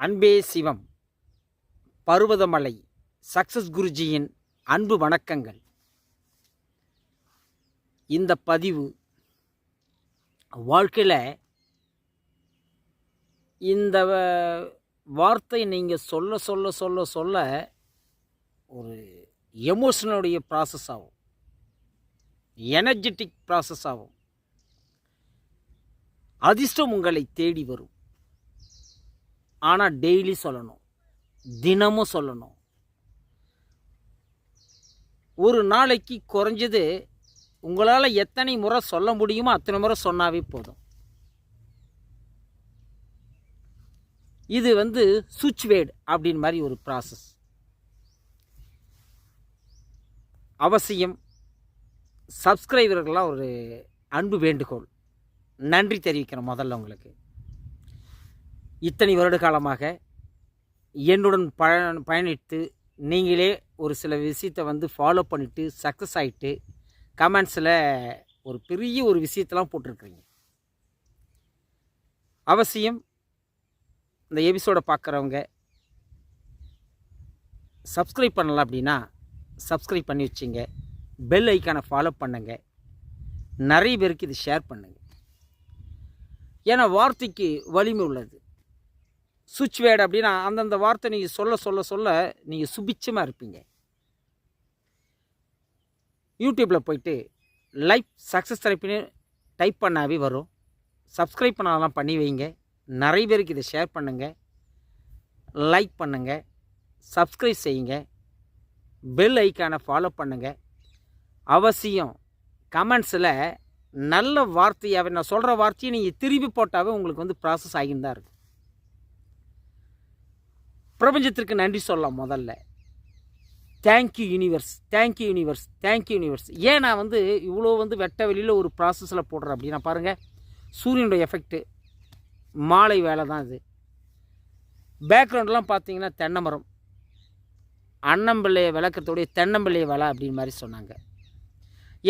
அன்பே சிவம். பருவதமலை. சக்சஸ் குருஜியின் அன்பு வணக்கங்கள். இந்த பதிவு வாழ்க்கையில் இந்த வார்த்தை நீங்கள் சொல்ல சொல்ல சொல்ல சொல்ல ஒரு எமோஷனுடைய ப்ராசஸ் ஆகும். எனர்ஜெட்டிக் ப்ராசஸ் ஆகும். அதிர்ஷ்டம் உங்களை தேடி வரும். ஆனால் டெய்லி சொல்லணும். தினமும் சொல்லணும். ஒரு நாளைக்கு குறைஞ்சது உங்களால் எத்தனை முறை சொல்ல முடியுமோ அத்தனை முறை சொன்னாவே போதும். இது வந்து சுவிட்ச் வேர்டு அப்படின்னு மாதிரி ஒரு ப்ராசஸ் அவசியம் சப்ஸ்கிரைபர்கள்லாம் ஒரு அன்பு வேண்டுகோள். நன்றி தெரிவிக்கிறேன் முதல்ல உங்களுக்கு. இத்தனை வருட காலமாக என்னுடன் பய பயணித்து நீங்களே ஒரு சில விஷயத்தை வந்து ஃபாலோ பண்ணிவிட்டு சக்ஸஸ் ஆகிட்டு கமெண்ட்ஸில் ஒரு பெரிய ஒரு விஷயத்தெல்லாம் போட்டிருக்கிறீங்க. அவசியம் இந்த எபிசோடை பார்க்குறவங்க சப்ஸ்கிரைப் பண்ணலாம் அப்படின்னா சப்ஸ்கிரைப் பண்ணி வச்சுங்க. பெல் ஐக்கானை ஃபாலோ பண்ணுங்க. நிறைய பேருக்கு இது ஷேர் பண்ணுங்கள் ஏன்னா வார்த்தைக்கு வலிமை உள்ளது. சுவிட்ச் வேர்டு அப்படின்னா அந்தந்த வார்த்தை நீங்கள் சொல்ல சொல்ல சொல்ல நீங்கள் சுபிச்சமாக இருப்பீங்க. யூடியூப்பில் போயிட்டு லைஃப் சக்ஸஸ் தெரப்பின்னு டைப் பண்ணாவே வரும். சப்ஸ்கிரைப் பண்ணாலாம் பண்ணி வைங்க. நிறைய பேருக்கு இதை ஷேர் பண்ணுங்கள் லைக் பண்ணுங்கள் சப்ஸ்கிரைப் செய்யுங்க. பெல் ஐக்கானை ஃபாலோ பண்ணுங்கள் அவசியம் கமெண்ட்ஸில் நல்ல வார்த்தையாகவே நான் சொல்கிற வார்த்தையை நீங்கள் திரும்பி போட்டாவே உங்களுக்கு வந்து ப்ராசஸ் ஆகின்னு தான் இருக்கும் பிரபஞ்சத்திற்கு நன்றி சொல்லலாம் முதல்ல. Thank you universe thank you universe thank you universe ஏன் நான் வந்து இவ்வளோ வந்து வெட்ட வெளியில் ஒரு ப்ராசஸில் போடுறேன் அப்படின்னா பாருங்கள் சூரியனுடைய எஃபெக்ட்டு மாலை வேலை தான் இது. பேக்ரவுண்ட்லாம் பார்த்தீங்கன்னா தென்னை மரம். அன்னம்பிள்ளையை விளக்கத்தோடைய தென்னம்பிள்ளையை வேலை அப்படின்னு மாதிரி சொன்னாங்க.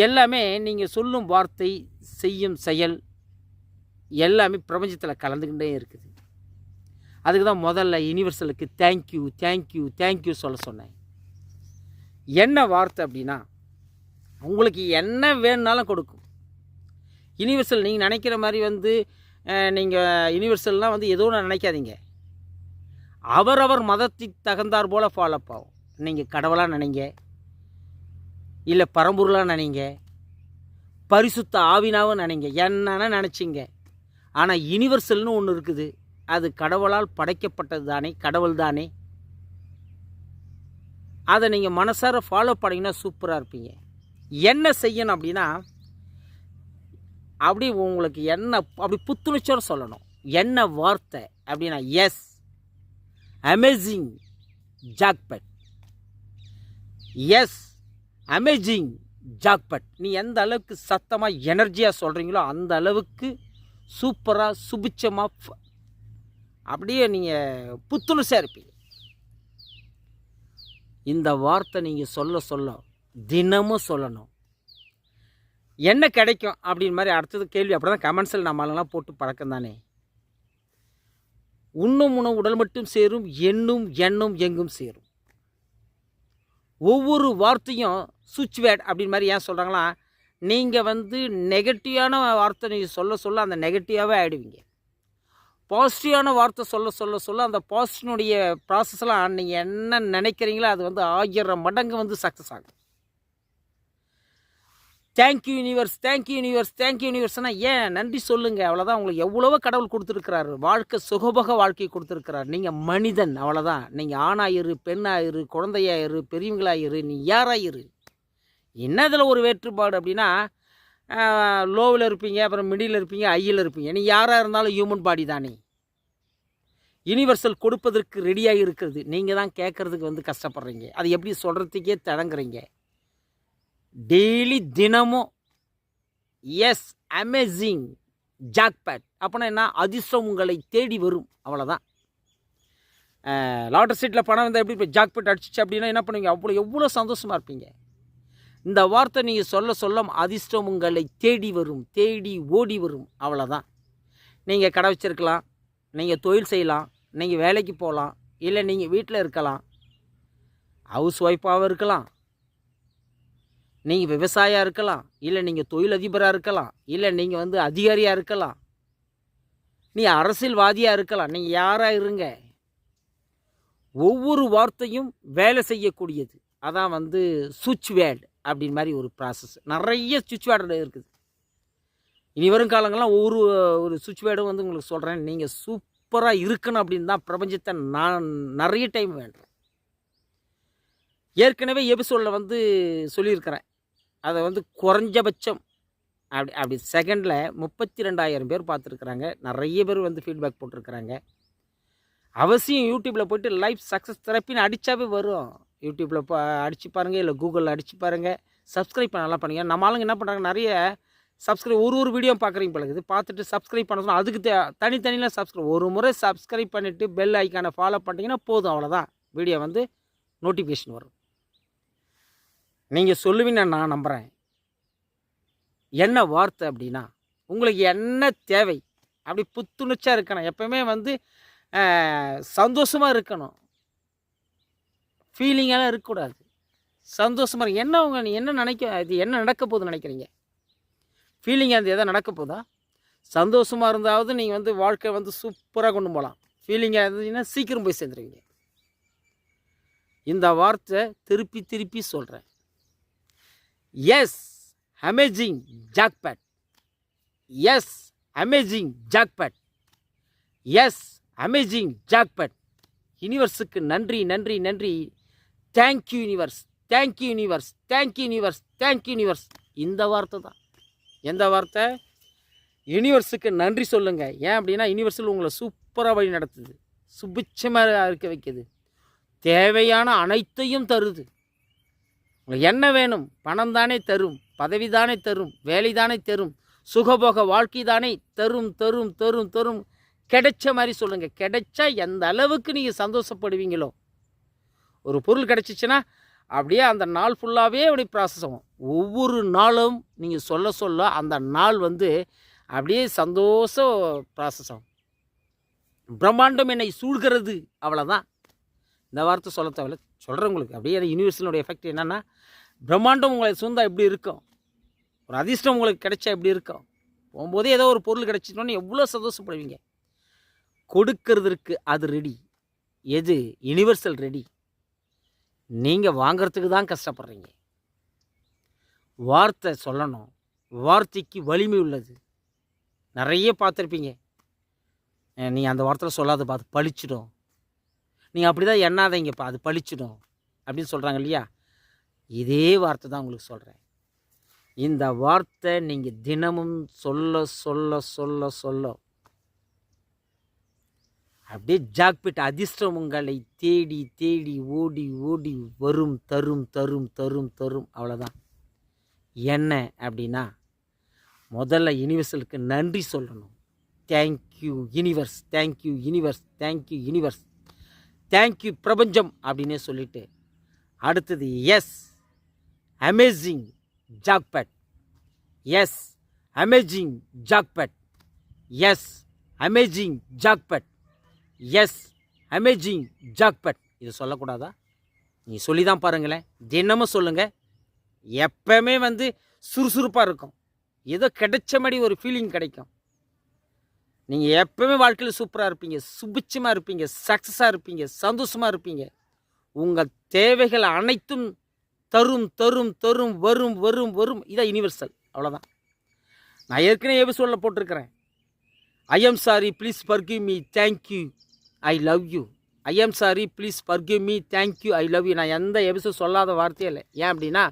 எல்லாமே நீங்கள் சொல்லும் வார்த்தை செய்யும் செயல் எல்லாமே பிரபஞ்சத்தில் கலந்துக்கிட்டே இருக்குது. அதுக்கு தான் முதல்ல யூனிவர்சலுக்கு தேங்க்யூ தேங்க்யூ தேங்க்யூ சொல்ல சொன்னேன். என்ன வார்த்தை அப்படின்னா உங்களுக்கு என்ன வேணுனாலும் கொடுக்கும். யூனிவர்சல் நீங்கள் நினைக்கிற மாதிரி வந்து நீங்கள் யூனிவர்சல்லாம் வந்து எதுவும் நினைக்காதீங்க. அவரவர் மதத்துக்கு தகுந்தார் போல் ஃபாலோ ஆகும். நீங்கள் கடவுளாக நினைங்க. இல்லை பரம்பொருளாக நினைங்க. பரிசுத்த ஆவினாவும் நினைங்க. என்னன்னா நினச்சிங்க. ஆனால் யூனிவர்சல்னு ஒன்று இருக்குது. அது கடவுளால் படைக்கப்பட்டது தானே கடவுள் தானே? அதை நீங்கள் மனசார ஃபாலோ பண்ணிங்கன்னா சூப்பராக இருப்பீங்க. என்ன செய்யணும் அப்படின்னா அப்படி உங்களுக்கு என்ன அப்படி புத்துணர்ச்சியோடு சொல்லணும். என்ன வார்த்தை அப்படின்னா yes amazing jackpot yes amazing jackpot நீ எந்த அளவுக்கு சத்தமாக எனர்ஜியாக சொல்கிறீங்களோ அந்த அளவுக்கு சூப்பராக சுபிச்சமாக அப்படியே நீங்கள் புத்துணர்ச்சியாக இருப்பீங்க. இந்த வார்த்தை நீங்கள் சொல்ல சொல்ல தினமும் சொல்லணும். என்ன கிடைக்கும் அப்படின்னு மாதிரி அடுத்தது கேள்வி. அப்படி தான் கமெண்ட்ஸில் நம்மளெல்லாம் போட்டு பழக்கம் தானே. உண்ணும் உணவு உடல் மட்டும் சேரும் எண்ணும் எண்ணும் எங்கும் சேரும். ஒவ்வொரு வார்த்தையும் சுவிட்ச் வேர்ட் அப்படின்னு மாதிரி ஏன் சொல்கிறாங்களா நீங்கள் வந்து நெகட்டிவான வார்த்தை நீங்கள் சொல்ல சொல்ல அந்த நெகட்டிவாகவே ஆகிடுவீங்க பாசிட்டிவான வார்த்தை சொல்ல சொல்ல சொல்ல அந்த பாசிட்டிவனுடைய ப்ராசஸ்லாம் நீங்கள் என்ன நினைக்கிறீங்களோ அது வந்து ஆயிரம் மடங்கு வந்து சக்ஸஸ் ஆகும். Thank you universe thank you universe thank you யூனிவர்ஸ்னால் ஏன்? நன்றி சொல்லுங்கள் அவ்வளோதான் உங்களுக்கு எவ்வளவோ கடவுள் கொடுத்துருக்கிறாரு. வாழ்க்கை சுகபோக வாழ்க்கை கொடுத்துருக்கிறார். நீங்கள் மனிதன் அவ்வளோதான் நீங்கள் ஆணாயிரு பெண்ணாயிரு குழந்தையாயிரு பெரியவங்களாயிரு நீ யாராயிரு? என்ன இதில் ஒரு வேற்றுப்பாடு அப்படின்னா லோவில் இருப்பீங்க அப்புறம் மிடில் இருப்பீங்க ஐயில் இருப்பீங்க. நீ யாராக இருந்தாலும் ஹியூமன் பாடி தானே. யூனிவர்சல் கொடுப்பதற்கு ரெடியாக இருக்கிறது. நீங்கள் தான் கேட்குறதுக்கு வந்து கஷ்டப்படுறீங்க. அது எப்படி சொல்கிறதுக்கே தடங்குறீங்க. டெய்லி தினமும் எஸ் அமேசிங் ஜாக்பேட் அப்போனா என்ன? அதிர்ஷ்டம் உங்களை தேடி வரும். அவ்வளோதான் லாட்டர் சீட்டில் பணம் வந்தால் எப்படி இப்போ ஜாக்பேட் அடிச்சிச்சு அப்படின்னா என்ன பண்ணுவீங்க? அவ்வளோ எவ்வளோ சந்தோஷமாக இருப்பீங்க. இந்த வார்த்தை நீங்கள் சொல்ல சொல்ல அதிர்ஷ்டம் உங்களை தேடி வரும் தேடி ஓடி வரும். அவ்வளோதான் நீங்கள் கடை வச்சிருக்கலாம் நீங்கள் தொழில் செய்யலாம் நீங்கள் வேலைக்கு போகலாம் இல்லை நீங்கள் வீட்டில் இருக்கலாம். ஹவுஸ் ஒய்ஃபாகவும் இருக்கலாம். நீங்கள் விவசாயியாக இருக்கலாம் இல்லை நீங்கள் தொழிலதிபராக இருக்கலாம் இல்லை நீங்கள் வந்து அதிகாரியாக இருக்கலாம். நீ அரசியல்வாதியாக இருக்கலாம் நீங்கள் யாராக இருங்க. ஒவ்வொரு வார்த்தையும் வேலை செய்யக்கூடியது. அதான் வந்து சுவிட்ச் வேர்டு. அப்படின்னு மாதிரி ஒரு ப்ராசஸ் நிறைய சுவிட்ச் வேர்டு இருக்குது. இனி வரும் காலங்கள்லாம் ஒவ்வொரு ஒரு சுவிட்ச் வேர்டும் வந்து உங்களுக்கு சொல்கிறேன் நீங்கள் சூப்பராக இருக்கணும் அப்படின்னு தான் பிரபஞ்சத்தை நான் நிறைய டைம் வேண்டுறேன் ஏற்கனவே எபிசோடில் வந்து சொல்லியிருக்கிறேன். அதை வந்து குறைஞ்சபட்சம் அப்படி அப்படி செகண்டில் முப்பத்தி ரெண்டாயிரம் பேர் பார்த்துருக்குறாங்க. நிறைய பேர் வந்து ஃபீட்பேக் போட்டிருக்கிறாங்க. அவசியம் யூடியூப்பில் போய்ட்டு லைஃப் சக்ஸஸ் தெரப்பின்னு அடித்தாவே வரும். யூடியூப்பில் பா அடிச்சு பாருங்கள் இல்லை கூகுளில் அடிச்சு பாருங்கள் சப்ஸ்கிரைப் நல்லா பண்ணுங்க. நம்ம ஆளுங்க என்ன பண்ணுறாங்க நிறைய சப்ஸ்கிரைப் ஒரு ஒரு வீடியோ பார்க்குறீங்க பழகுது பார்த்துட்டு சப்ஸ்கிரைப் பண்ண சொன்னால் அதுக்கு தே தனித்தனியில் சப்ஸ்கிரைப் ஒரு முறை சப்ஸ்கிரைப் பண்ணிவிட்டு பெல் ஐக்கானை ஃபாலோ பண்ணிட்டீங்கன்னா போதும் அவ்வளோதான் வீடியோ வந்து நோட்டிஃபிகேஷன் வரும். நீங்கள் சொல்லுவீங்க நான் நம்புகிறேன் என்ன வார்த்தை அப்படின்னா உங்களுக்கு என்ன தேவை? அப்படி புத்துணர்ச்சியாக இருக்கணும். எப்பவுமே வந்து சந்தோஷமாக இருக்கணும். ஃபீலிங்கெல்லாம் இருக்கக்கூடாது. சந்தோஷமாக இருக்கு என்ன உங்கள் நீ என்ன நினைக்க இது என்ன நடக்க போகுதுன்னு நினைக்கிறீங்க? ஃபீலிங் அந்த எதாவது நடக்க போதா? சந்தோஷமாக இருந்தாவது நீங்கள் வந்து வாழ்க்கை வந்து சூப்பராக கொண்டு போகலாம் ஃபீலிங்காக இருந்துச்சுன்னா சீக்கிரம் போய் சேர்ந்துருவீங்க. இந்த வார்த்தை திருப்பி திருப்பி சொல்கிறேன் yes amazing jackpot yes amazing jackpot yes amazing jackpot யூனிவர்ஸுக்கு நன்றி நன்றி நன்றி. Thank you universe thank you universe thank you universe thank you universe இந்த வார்த்தை தான். எந்த வார்த்தை? யூனிவர்ஸுக்கு நன்றி சொல்லுங்கள் ஏன் அப்படின்னா யூனிவர்ஸில் உங்களை சூப்பராக வழி நடத்துது. சுபிட்சமாக இருக்க வைக்குது. தேவையான அனைத்தையும் தருது. உங்களுக்கு என்ன வேணும்? பணம் தானே தரும். பதவி தானே தரும். வேலை தானே தரும். சுகபோக வாழ்க்கை தானே தரும் தரும் தரும் தரும். கிடைச்ச மாதிரி சொல்லுங்கள் கிடைச்சா எந்த அளவுக்கு நீங்கள் சந்தோஷப்படுவீங்களோ ஒரு பொருள் கிடச்சிச்சின்னா அப்படியே அந்த நாள் ஃபுல்லாகவே அப்படி ப்ராசஸ் ஆகும். ஒவ்வொரு நாளும் நீங்கள் சொல்ல சொல்ல அந்த நாள் வந்து அப்படியே சந்தோஷம் ப்ராசஸ் ஆகும். பிரம்மாண்டம் என்னை சூழ்கிறது அவ்வளோதான் இந்த வார்த்தை சொல்ல தேவையில்ல. சொல்கிறேன் உங்களுக்கு. அப்படியே அந்த யூனிவர்சலினுடைய எஃபெக்ட் என்னென்னா பிரம்மாண்டம் உங்களை சூழ்ந்தால் எப்படி இருக்கும்? ஒரு அதிர்ஷ்டம் உங்களுக்கு கிடைச்சா எப்படி இருக்கும்? போகும்போதே ஏதோ ஒரு பொருள் கிடச்சிட்டோன்னு எவ்வளோ சந்தோஷப்படுவீங்க? கொடுக்கறதற்கு அது ரெடி எது? யுனிவர்சல் ரெடி நீங்கள் வாங்கிறதுக்கு தான் கஷ்டப்படுறீங்க. வார்த்தை சொல்லணும். வார்த்தைக்கு வலிமை உள்ளது. நிறைய பார்த்துருப்பீங்க. நீ அந்த வார்த்தை சொல்லாத பார்த்து பழிச்சிடும். நீங்கள் அப்படி தான் எண்ணாதீங்கப்பா அது பளிச்சிடும் அப்படின்னு சொல்கிறாங்க இல்லையா? இதே வார்த்தை தான் உங்களுக்கு சொல்கிறேன் இந்த வார்த்தை நீங்கள் தினமும் சொல்ல சொல்ல சொல்ல சொல்ல அப்படியே ஜாக்பிட் அதிர்ஷ்டம் உங்களை தேடி தேடி ஓடி ஓடி வரும் தரும் தரும் தரும் தரும் அவ்வளோதான் என்ன அப்படின்னா முதல்ல யூனிவர்சலுக்கு நன்றி சொல்லணும். Thank you universe thank you universe thank you universe thank you பிரபஞ்சம் அப்படின்னே சொல்லிட்டு அடுத்தது yes amazing jackpot yes amazing jackpot yes amazing jackpot yes amazing jackpot இது சொல்லக்கூடாதா? நீ சொல்லி தான் பாருங்களேன். தினமும் சொல்லுங்கள் எப்பவுமே வந்து சுறுசுறுப்பாக இருக்கும். ஏதோ கிடைச்ச மாதிரி ஒரு ஃபீலிங் கிடைக்கும். நீங்கள் எப்பவுமே வாழ்க்கையில் சூப்பராக இருப்பீங்க. சுபிச்சமாக இருப்பீங்க. சக்ஸஸாக இருப்பீங்க. சந்தோஷமாக இருப்பீங்க. உங்கள் தேவைகள் அனைத்தும் தரும் தரும் தரும் வரும் வரும் வரும். இதான் யூனிவர்சல் அவ்வளோதான் நான் ஏற்கனவே எபிசோடில் போட்டிருக்கிறேன். I am sorry please forgive me thank you I love you I am sorry please forgive me thank you I love you நான் எந்த எபிசோட் சொல்லாத வார்த்தையே இல்லை. ஏன் அப்படின்னா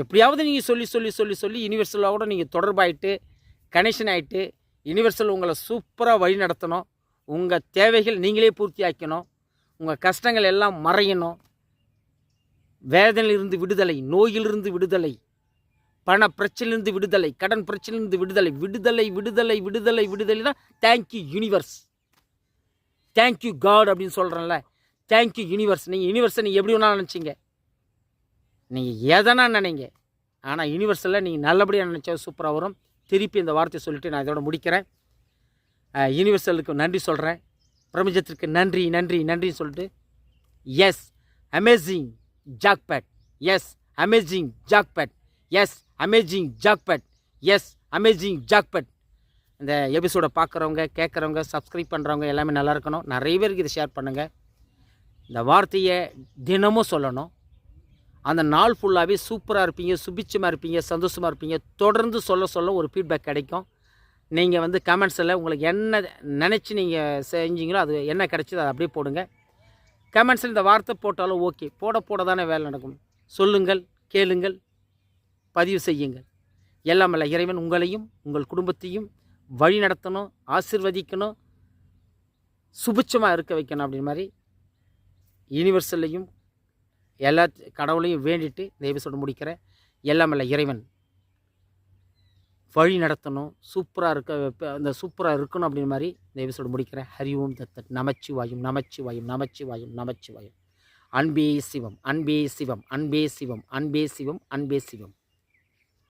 எப்படியாவது நீங்கள் சொல்லி சொல்லி சொல்லி சொல்லி யூனிவர்சலாக கூட நீங்கள் தொடர்பாயிட்டு கனெக்ஷன் ஆகிட்டு யூனிவர்சல் உங்களை சூப்பராக வழி நடத்தணும். உங்கள் தேவைகள் நீங்களே பூர்த்தி ஆக்கணும் உங்கள் கஷ்டங்கள் எல்லாம் மறையணும். வேதனையிலிருந்து விடுதலை நோயிலிருந்து விடுதலை பண பிரச்சனையிலிருந்து விடுதலை கடன் பிரச்சனையிலிருந்து விடுதலை விடுதலை விடுதலை விடுதலை விடுதலை தான் தேங்க்யூ யூனிவர்ஸ் தேங்க்யூ காட் அப்படின்னு சொல்கிறேன்ல தேங்க்யூ யூனிவர்ஸ் நீங்கள் யூனிவர்ஸை நீங்கள் எப்படி வேணாலும் நினச்சிங்க. நீங்கள் எதனா நினைங்க. ஆனால் யூனிவர்ஸில் நீங்கள் நல்லபடியாக நினச்சா சூப்பராக வரும். திருப்பி இந்த வார்த்தையை சொல்லிட்டு நான் இதோட முடிக்கிறேன். யூனிவர்சலுக்கு நன்றி சொல்கிறேன் பிரபஞ்சத்திற்கு நன்றி நன்றி நன்றின்னு சொல்லிட்டு. Yes amazing jackpot yes amazing jackpot yes amazing jackpot yes amazing jackpot இந்த எபிசோடை பார்க்குறவங்க கேட்குறவங்க சப்ஸ்கிரைப் பண்ணுறவங்க எல்லாமே நல்லா இருக்கணும். நிறைய பேருக்கு இதை ஷேர் பண்ணுங்கள் இந்த வார்த்தையை தினமும் சொல்லணும். அந்த நாள் ஃபுல்லாகவே சூப்பராக இருப்பீங்க சுபிச்சமாக இருப்பீங்க சந்தோஷமாக இருப்பீங்க. தொடர்ந்து சொல்ல சொல்ல ஒரு ஃபீட்பேக் கிடைக்கும். நீங்கள் வந்து கமெண்ட்ஸில் உங்களுக்கு என்ன நினச்சி நீங்கள் செஞ்சீங்களோ அது என்ன கிடைச்சதோ அதை அப்படியே போடுங்க. கமெண்ட்ஸில் இந்த வார்த்தை போட்டாலும் ஓகே போட போட தானே வேலை நடக்கும். சொல்லுங்கள் கேளுங்கள் பதிவு செய்யுங்கள். எல்லாம் இறைவன் உங்களையும் உங்கள் குடும்பத்தையும் வழி நடத்தணும் ஆசிர்வதிக்கணும் சுபிச்சமாக இருக்க வைக்கணும் அப்படின்னு மாதிரி யூனிவர்சல்லையும் எல்லா கடவுளையும் வேண்டிட்டு இந்த எபிசோடு முடிக்கிறேன். எல்லாமல்ல இறைவன். வழி நடத்தணும் சூப்பராக இருக்க அந்த சூப்பராக இருக்கணும் அப்படின்னு மாதிரி இந்த எபிசோடு முடிக்கிறேன். ஹரி ஓம் நமச்சிவாயும் நமச்சிவாயும் நமச்சிவாயும் நமச்சிவாயும். அன்பே சிவம் அன்பே சிவம் அன்பே சிவம் அன்பே சிவம் அன்பே சிவம்.